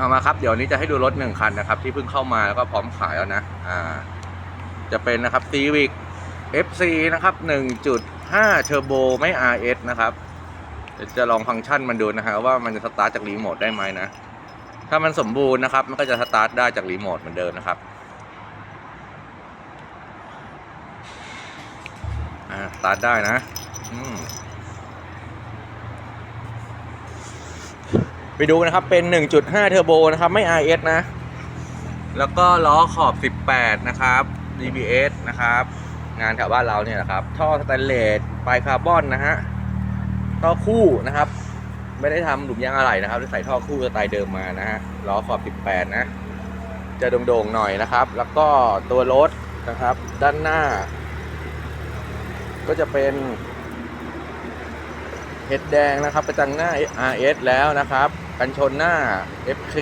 เอามาครับ เดี๋ยวนี้จะให้ดูรถหนึ่งคันนะครับ ที่เพิ่งเข้ามาแล้วก็พร้อมขายแล้วนะ อ่า จะเป็นนะครับ Civic FC นะครับ 1.5 Turbo ไม่ RS นะครับจะลองฟังก์ชันมันดูนะฮะว่ามันจะสตาร์ทจากรีโมทได้ไหมนะ ถ้ามันสมบูรณ์นะครับ มันก็จะสตาร์ทได้จากรีโมทเหมือนเดิมนะครับอ่าสตาร์ทได้นะ อืม ไปดูนะครับเป็น 1.5 เทอร์โบนะครับไม่ RS นะ แล้วก็ล้อขอบ 18 นะครับ DBS นะครับ งานแถวบ้านเราเนี่ยนะครับ ท่อสแตนเลสปลายคาร์บอนนะฮะท่อคู่นะครับ ไม่ได้ทำหลุมยางอะไรนะครับใส่ท่อคู่สไตล์เดิมมานะฮะล้อขอบ 18 นะ จะโด่งๆหน่อยนะครับ แล้วก็ตัวรถนะครับ ด้านหน้า ก็จะเป็นเฮดแดงนะครับ ประจังหน้า RS แล้วนะครับ กันชนหน้า FK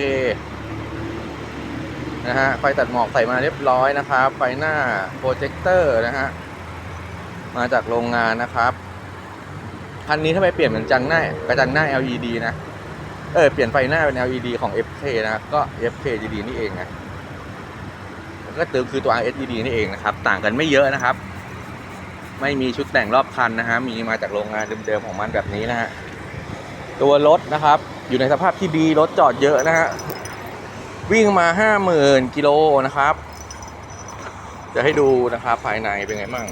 นะฮะ ไฟตัดหมอกใส่มาเรียบร้อยนะครับ ไฟหน้าโปรเจคเตอร์นะฮะ มาจากโรงงานนะครับ คันนี้ถ้าไปเปลี่ยนเป็นจังหน้ากระจังหน้า LED นะ เออ เปลี่ยนไฟหน้าเป็น LED ของ FK นะก็ FK LED นี่เองนะก็ตือคือตัว RS LED นี่เองนะครับ ต่างกันไม่เยอะนะครับ ไม่มีชุดแต่งรอบคันนะฮะ มีมาจากโรงงานเดิมๆของมันแบบนี้นะฮะ ตัวรถนะครับ อยู่ในสภาพที่ดีรถจอดเยอะนะฮะ วิ่งมาห้าหมื่นกิโลนะครับ จะให้ดูนะครับภายในเป็นไงบ้าง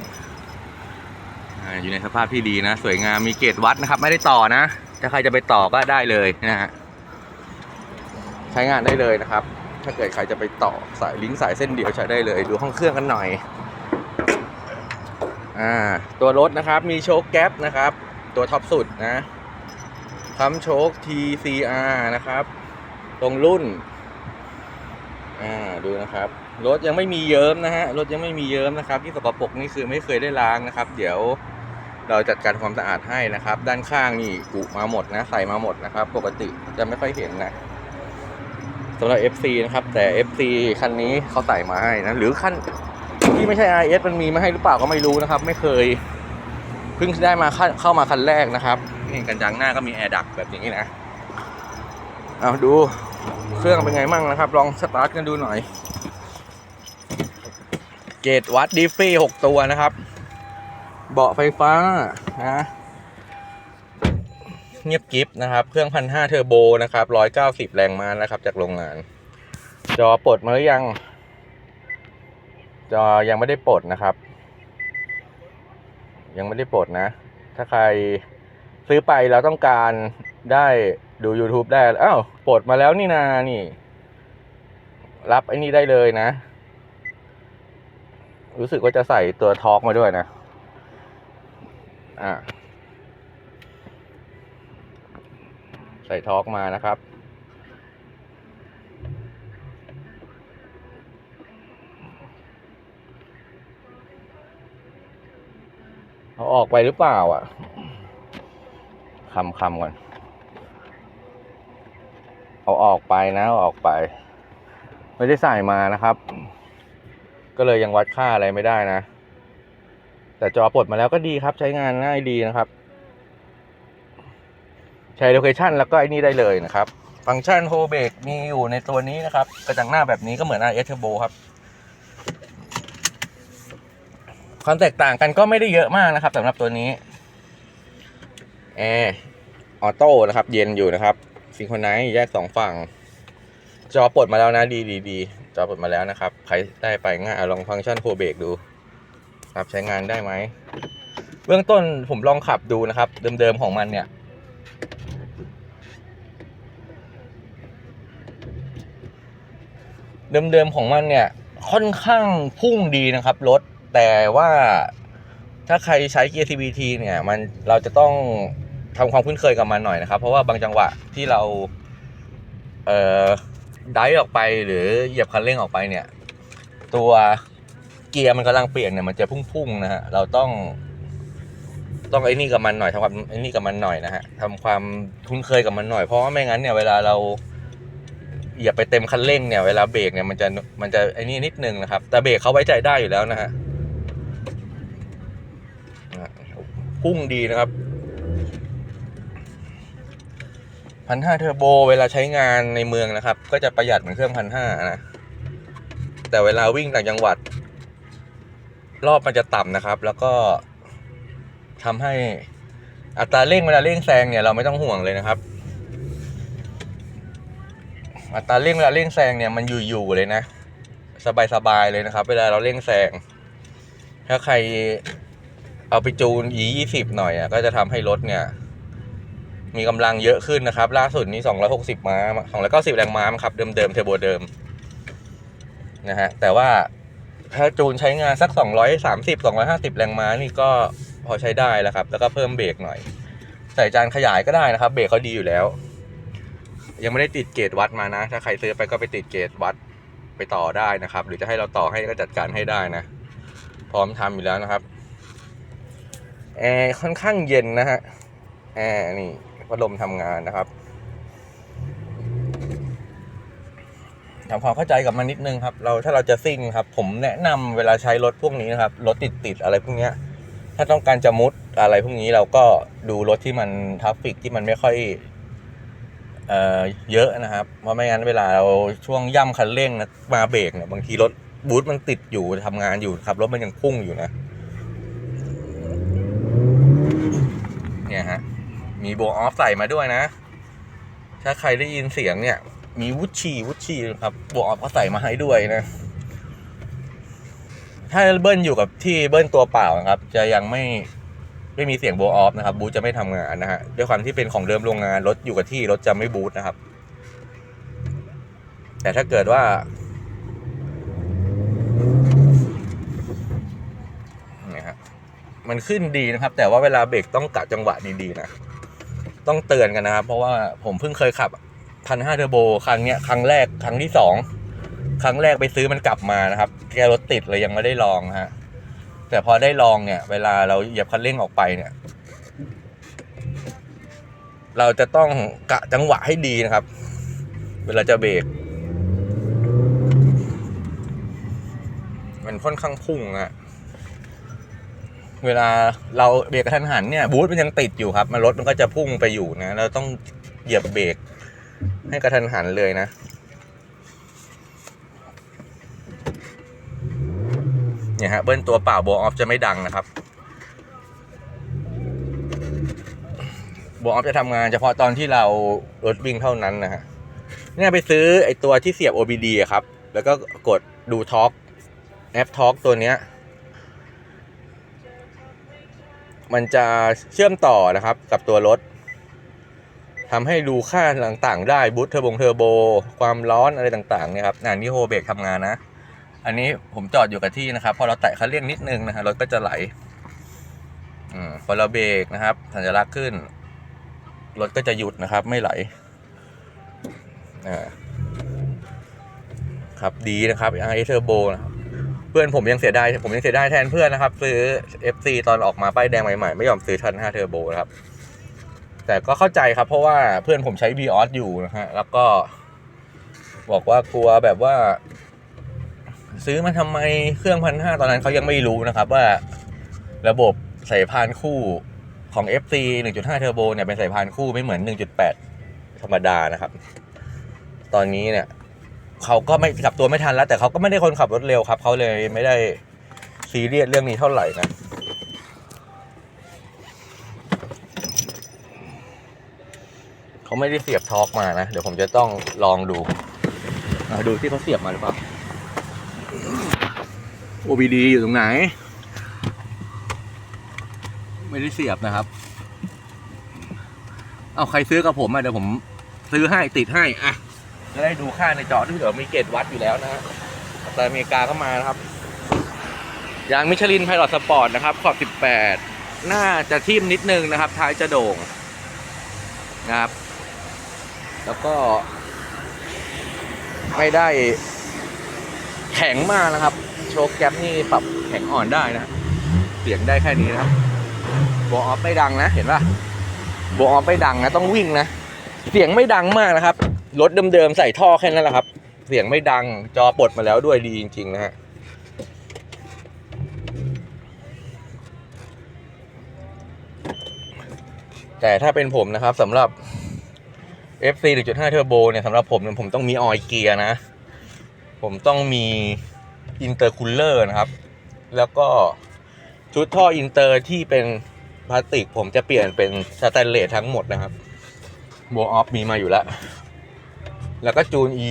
อยู่ในสภาพที่ดีนะ สวยงามมีเกจวัดนะครับ ไม่ได้ต่อนะ ถ้าใครจะไปต่อก็ได้เลยนะฮะใช้งานได้เลยนะครับ ถ้าเกิดใครจะไปต่อสายลิงก์สายเส้นเดียวใช้ได้เลย ดูห้องเครื่องกันหน่อยอ่าตัวรถนะครับมีโชคแก๊ปนะครับ ตัวท็อปสุดนะ คัมโชค TCR นะครับ ตรงรุ่น อ่า ดูนะครับ รถยังไม่มีเยิ้มนะฮะ รถยังไม่มีเยิ้มนะครับ ที่สกปรกนี่คือไม่เคยได้ล้างนะครับ เดี๋ยวเราจัดการความสะอาดให้นะครับ ด้านข้างนี่กุมาหมดนะ ใส่มาหมดนะครับ ปกติจะไม่ค่อยเห็นนะสำหรับ FC นะครับ แต่ FC คันนี้เขาใส่มาให้นะ หรือคันที่ไม่ใช่ RS มันมีมาให้หรือเปล่าก็ไม่รู้นะครับ ไม่เคยเพิ่งได้มาเข้าเข้ามาคันแรกนะครับ นี่กันจังหน้าก็มีแอร์ดักแบบอย่างนี้นะ เอาดูเครื่องเป็นไงมั่งนะครับ ลองสตาร์ทกันดูหน่อย เกตวัดดิฟฟี่หกตัวนะครับ เบาะไฟฟ้านะเงียบกิฟนะครับ เครื่องพันห้าเทอร์โบนะครับร้อยเก้าสิบแรงม้านะครับ จากโรงงาน จอปลดมาหรือยัง จอยังไม่ได้ปลดนะครับ ยังไม่ได้ปลดนะ ถ้าใคร ซื้อไปแล้วต้องการได้ดู YouTube ได้อ้าวปลดมาแล้วนี่นานี่ รับไอ้นี่ได้เลยนะ รู้สึกว่าจะใส่ตัวทอล์กมาด้วยนะ อ่าใส่ทอล์กมานะครับเอาออกไปหรือเปล่าอะำคำก่อน เอาออกไปนะเอาออกไป ไม่ได้ใส่มานะครับ ก็เลยยังวัดค่าอะไรไม่ได้นะ แต่จอปลดมาแล้วก็ดีครับ ใช้งานง่ายดีนะครับ ใช้โลเคชันแล้วก็ไอ้นี่ได้เลยนะครับ ฟังก์ชันโฮเบกมีอยู่ในตัวนี้นะครับ กระจังหน้าแบบนี้ก็เหมือน RS Turbo ครับความแตกต่างกันก็ไม่ได้เยอะมากนะครับสำหรับตัวนี้แอร์ ออโต้นะครับ เย็นอยู่นะครับซิงโครไนซ์แยกสองฝั่ง จอปลดมาแล้วนะดีดีดีจอปลดมาแล้วนะครับ ใครได้ไปง่ายลองฟังก์ชันโคเบรกดู ครับใช้งานได้ไหม เบื้องต้นผมลองขับดูนะครับ เดิมๆของมันเนี่ยเดิมๆของมันเนี่ยค่อนข้างพุ่งดีนะครับรถแต่ว่าถ้าใครใช้เกียร์ CVT เนี่ยมันเราจะต้อง ทำความคุ้นเคยกับมันหน่อยนะครับ เพราะว่าบางจังหวะที่เราเอ่อไดฟ์ออกไปหรือเหยียบคันเร่งออกไปเนี่ย ตัวเกียร์มันกำลังเปลี่ยนเนี่ยมันจะพุ่งๆนะฮะเราต้อง ต้องไอ้นี่กับมันหน่อยทำความไอ้นี่กับมันหน่อยนะฮะทำความคุ้นเคยกับมันหน่อยเพราะว่าไม่งั้นเนี่ยเวลาเราเหยียบไปเต็มคันเร่งเนี่ยเวลาเบรกเนี่ยมันจะมันจะไอ้นี่นิดนึงนะครับ แต่เบรกเขาไว้ใจได้อยู่แล้วนะฮะพุ่งดีนะครับ พันห้าเทอร์โบเวลาใช้งานในเมืองนะครับ ก็จะประหยัดเหมือนเครื่องพันห้านะ แต่เวลาวิ่งต่างจังหวัด รอบมันจะต่ำนะครับ แล้วก็ทำให้อัตราเร่งเวลาเร่งแซงเนี่ยเราไม่ต้องห่วงเลยนะครับ อัตราเร่งเวลาเร่งแซงเนี่ยมันอยู่ๆเลยนะ สบายๆเลยนะครับ เวลาเราเร่งแซงถ้าใครเอาไปจูน e 2 0 หน่อยอะก็จะทำให้รถเนี่ย มีกำลังเยอะขึ้นนะครับ ล่าสุดนี้ 260 ม้า 290 แรงม้ามั้งครับ เดิมๆเทอร์โบเดิมนะฮะ แต่ว่าถ้าจูนใช้งานสัก 230 250 แรงม้านี่ก็พอใช้ได้แล้วครับ แล้วก็เพิ่มเบรกหน่อย ใส่จานขยายก็ได้นะครับ เบรกเขาดีอยู่แล้ว ยังไม่ได้ติดเกจวัดมานะ ถ้าใครซื้อไปก็ไปติดเกจวัดไปต่อได้นะครับ หรือจะให้เราต่อให้ก็จัดการให้ได้นะ พร้อมทำอยู่แล้วนะครับแอร์ค่อนข้างเย็นนะฮะแอร์นี่ พัดลมทำงานนะครับทำความเข้าใจกับมันนิดนึงครับ เราถ้าเราจะซิ่งครับ ผมแนะนำเวลาใช้รถพวกนี้นะครับรถติดติดๆอะไรพวกเนี้ยถ้าต้องการจะมุดอะไรพวกนี้เราก็ดูรถที่มันทราฟฟิกที่มันไม่ค่อยเอ่อเยอะนะครับ เพราะไม่งั้นเวลาเราช่วงย่ำคันเร่งนะมาเบรกเนี่ยบางทีรถบูทมันติดอยู่ทำงานอยู่ครับรถมันยังพุ่งอยู่นะ เนี่ยฮะ มีโบออฟใส่มาด้วยนะ ถ้าใครได้ยินเสียงเนี่ย มีวุชีวุชีครับโบออฟก็ใส่มาให้ด้วยนะ ถ้าเบิ้ลอยู่กับที่เบิ้ลตัวเปล่านะครับ จะยังไม่ไม่มีเสียงโบออฟนะครับ บูทจะไม่ทำงานนะฮะด้วยความที่เป็นของเดิมโรงงานรถอยู่กับที่รถจะไม่บูทนะครับ แต่ถ้าเกิดว่าเนี่ยฮะมันขึ้นดีนะครับ แต่ว่าเวลาเบรกต้องกะจังหวะดีๆนะ ต้องเตือนกันนะครับ เพราะว่าผมเพิ่งเคยขับพันห้าเทอร์โบครั้งเนี้ยครั้งแรกครั้งที่สองครั้งแรกไปซื้อมันกลับมานะครับแกรถติดเลยยังไม่ได้ลองฮะแต่พอได้ลองเนี่ย เวลาเราเหยียบคันเร่งออกไปเนี่ย เราจะต้องกะจังหวะให้ดีนะครับ เวลาจะเบรกมันค่อนข้างพุ่งอะ เวลาเราเบรกกระทันหันเนี่ยบูทมันยังติดอยู่ครับ มันรถมันก็จะพุ่งไปอยู่นะ เราต้องเหยียบเบรกให้กระทันหันเลยนะ เนี่ยฮะเบิ้ลตัวเปล่าโบออฟจะไม่ดังนะครับโบออฟจะทำงานเฉพาะตอนที่เรารถวิ่งเท่านั้นนะฮะเนี่ยไปซื้อไอตัวที่เสียบ OBD ครับ แล้วก็กดดูท็อกแอปท็อกตัวเนี้ย มันจะเชื่อมต่อนะครับกับตัวรถทำให้ดูค่าต่างๆ ได้บูทเทอร์โบเทอร์โบ ความร้อนอะไรต่างๆเนี่ยครับอ่านี่โฮเบรกทำงานนะ อันนี้ผมจอดอยู่กับที่นะครับ พอเราแตะคันเร่งนิดนึงนะฮะรถก็จะไหลอพอเราเบรกนะครับ สัญลักษณ์ขึ้น รถก็จะหยุดนะครับ ไม่ไหลครับดีนะครับ i เทอร์โบนะครับ พื่อนผมยังเสียดายผมยังเสียดายแทนเพื่อนนะครับ ซื้อ FC ตอนออกมาป้ายแดงใหม่ๆ ไม่ยอมซื้อทัน5เทอร์โบนะครับ แต่ก็เข้าใจครับ เพราะว่าเพื่อนผมใช้ v ีออสอยู่นะฮะแล้วก็ บอกว่ากลัวแบบว่า ซื้อมาทำไมเครื่องพันห้าตอนนั้นเขายังไม่รู้นะครับว่า ระบบสายพานคู่ของ FC 1.5 เทอร์โบเนี่ยเป็นสายพานคู่ไม่เหมือน 1.8 ธรรมดานะครับ ตอนนี้เนี่ย เขาก็ไม่กลับตัวไม่ทันแล้ว แต่เขาก็ไม่ได้คนขับรถเร็วครับเขาเลยไม่ได้ซีเรียสเรื่องนี้เท่าไหร่นะเขาไม่ได้เสียบทอร์กมานะ เดี๋ยวผมจะต้องลองดูอะดูที่เขาเสียบมาหรือเปล่า OBD อยู่ตรงไหน ไม่ได้เสียบนะครับ เอาใครซื้อกับผมอะเดี๋ยวผมซื้อให้ติดให้อะ จะได้ดูค่าในจอที่เดี๋ยวมีเกจวัดอยู่แล้วนะฮะแต่อเมริกาเข้ามานะครับยางมิชลินไพลอตสปอร์ตนะครับขอบ 18 น่าจะทิ่มนิดนึงนะครับ ท้ายจะโด่งนะครับ แล้วก็ ไม่ได้แข็งมากนะครับ โชคแก๊ปนี่ปรับแข็งอ่อนได้นะ เสียงได้แค่นี้นะครับโบออฟไม่ดังนะ เห็นป่ะโบออฟไม่ดังนะ ต้องวิ่งนะ เสียงไม่ดังมากนะครับ รถเดิมๆใส่ท่อแค่นั้นแหละครับ เสียงไม่ดังจอปลดมาแล้วด้วยดีจริง ๆ นะฮะแต่ถ้าเป็นผมนะครับสำหรับ FC 1.5 Turbo เนี่ยสำหรับผมเนี่ยผมต้องมีออยเกียร์นะ ผมต้องมีอินเตอร์คูลเลอร์นะครับ แล้วก็ชุดท่ออินเตอร์ที่เป็นพลาสติก ผมจะเปลี่ยนเป็นสแตนเลสทั้งหมดนะครับโบออฟมีมาอยู่แล้ว แล้วก็จูน E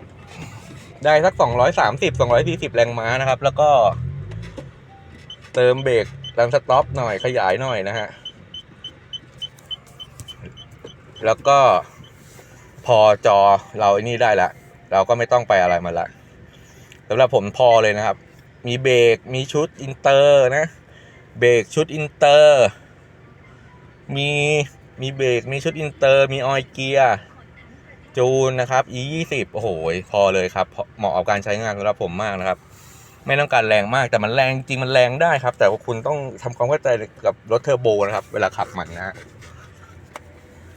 20ได้สัก230 240แรงม้านะครับ แล้วก็ เติมเบรกดันสต็อปหน่อยขยายหน่อยนะฮะ แล้วก็พอจอเราไอ้นี่ได้ละ เราก็ไม่ต้องไปอะไรมาละสำหรับผมพอเลยนะครับ มีเบรกมีชุดอินเตอร์นะ เบรกชุดอินเตอร์ มีมีเบรกมีชุดอินเตอร์ มีออยเกียร์ จูนนะครับ e 2 0โอ้โหพอเลยครับเหมาะกับการใช้งานสำหรับผมมากนะครับ ไม่ต้องการแรงมากแต่มันแรงจริงมันแรงได้ครับ แต่ว่าคุณต้องทำความเข้าใจกับรถเทอร์โบนะครับ เวลาขับมันนะ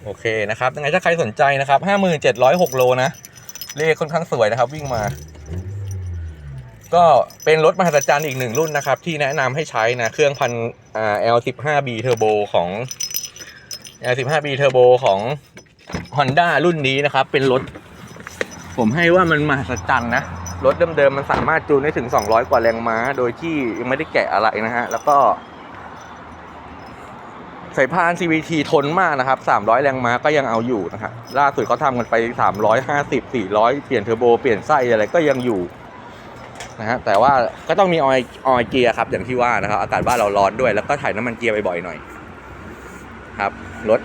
โอเคนะครับยังไงถ้าใครสนใจนะครับห้าหมื่นเจ็ดร้อยหกโลนะเลขค่อนข้างสวยนะครับ วิ่งมา ก็เป็นรถมหัศจรรย์อีกหนึ่งรุ่นนะครับ ที่แนะนำให้ใช้นะ เครื่องพันอ่า L15B Turbo ของ L15B Turbo ของ Honda รุ่นนี้นะครับ เป็นรถ ผมให้ว่ามันมหัศจรรย์นะ รถเดิมๆมันสามารถจูนได้ถึง 200 กว่าแรงม้า โดยที่ยังไม่ได้แกะอะไรนะฮะ แล้วก็สายพาน CVT ทนมากนะครับ 300 แรงม้าก็ยังเอาอยู่นะฮะ ล่าสุดเขาทำกันไป 350 400 เปลี่ยนเทอร์โบ เปลี่ยนไส้อะไรก็ยังอยู่นะฮะ แต่ว่าก็ต้องมีออยออยเกียร์ครับ อย่างที่ว่านะครับ อากาศบ้านเราร้อนด้วย แล้วก็ถ่ายน้ำมันเกียร์บ่อยๆหน่อย ครับ รถ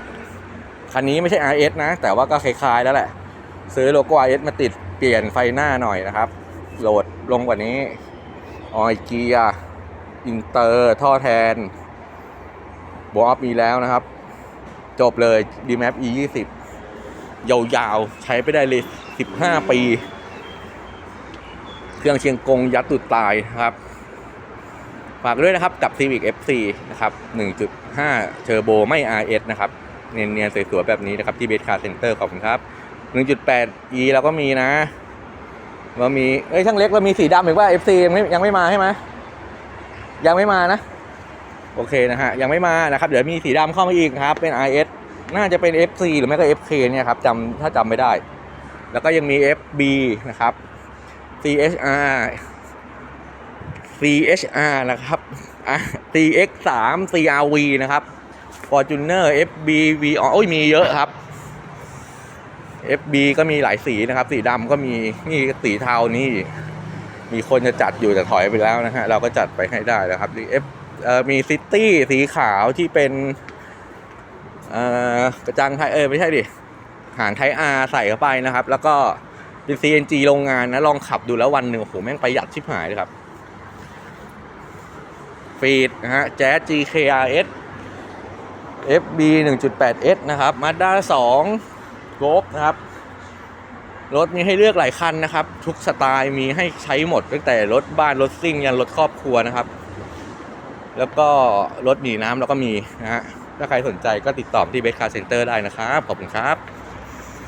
คันนี้ไม่ใช่ RS นะ แต่ว่าก็คล้ายๆแล้วแหละ ซื้อโลโก้ RS มาติดเปลี่ยนไฟหน้าหน่อยนะครับ โหลดลงกว่านี้ออยเกียร์อินเตอร์ท่อแทนบออฟมีแล้วนะครับ จบเลย d m a p e 20ยาวๆ ใช้ไปได้เลย 15 ปี เครื่องเชียงกงยัดตุดตายนะครับ ฝากด้วยนะครับกับ Civic FC นะครับ 1.5 Turbo ไม่ RS นะครับ เนียนๆ สวยๆ แบบนี้นะครับ ที่เบสคาร์เซ็นเตอร์ขอบคุณครับ 1.8 E เราก็มีนะเรามีเอ้ยช่างเล็กเรามีสีดำอีกว่า FC ยังไม่ยังไม่มาใช่ไหมยังไม่มานะ โอเคนะฮะ ยังไม่มานะครับ เดี๋ยวมีสีดำเข้ามาอีกนะครับ เป็น RS น่าจะเป็น FC หรือไม่ก็ FK เนี่ยครับจำถ้าจำไม่ได้ แล้วก็ยังมี FB นะครับ CHR CHR นะครับอะ CX3 CRV นะครับ Fortuner FB V อ๋อโอ้ยมีเยอะครับ FB ก็มีหลายสีนะครับ สีดำก็มีนี่สีเทานี่ มีคนจะจัดอยู่แต่ถอยไปแล้วนะฮะ เราก็จัดไปให้ได้นะครับ F เอ่อมีซิตี้สีขาวที่เป็นเอ่อกระจังไทยเออไม่ใช่ดิหางไทยอาใส่เข้าไปนะครับ แล้วก็เป็น CNG โรงงานนะลองขับดูแล้ววันหนึ่งโอ้โหแม่งประหยัดชิบหายเลยครับฟีดนะฮะแจ๊ส GKRS FB 1.8S นะครับ Mazda 2 g o นะครับ รถมีให้เลือกหลายคันนะครับ ทุกสไตล์มีให้ใช้หมด ตั้งแต่รถบ้านรถซิ่งยันรถครอบครัวนะครับ แล้วก็รถหนีน้ำเราก็มีนะฮะถ้าใครสนใจก็ติดต่อที่เบสคาร์เซ็นเตอร์ได้นะครับ ขอบคุณครับ